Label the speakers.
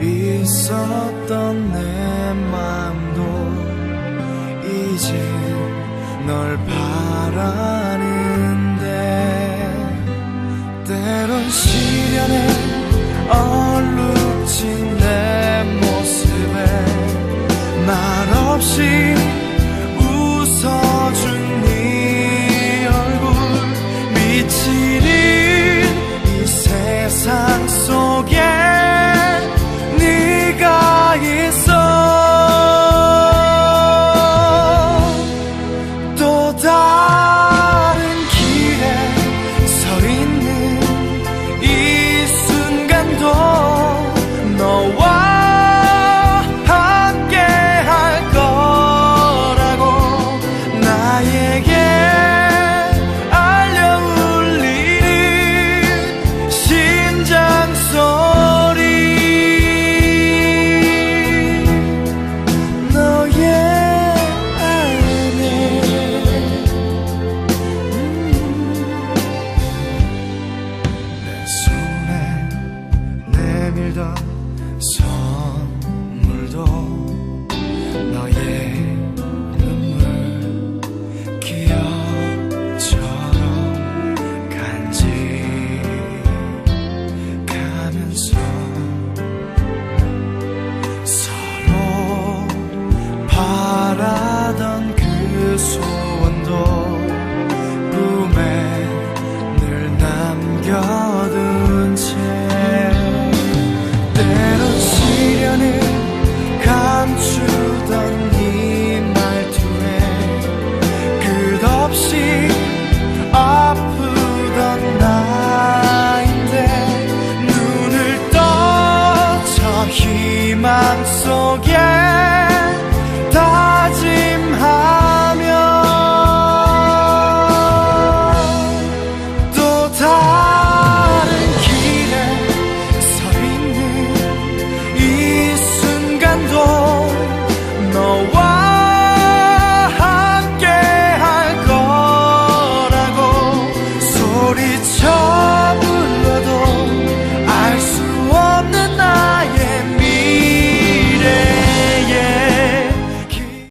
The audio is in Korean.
Speaker 1: 있었던 내 맘도 이제 널 바라는데 때론 시련에 얼룩진 내 모습에 말 없이 가둔 채 때론 시련을 감추던 네 말투에 끝없이 아프던 나인데 눈을 떠져 희망 속에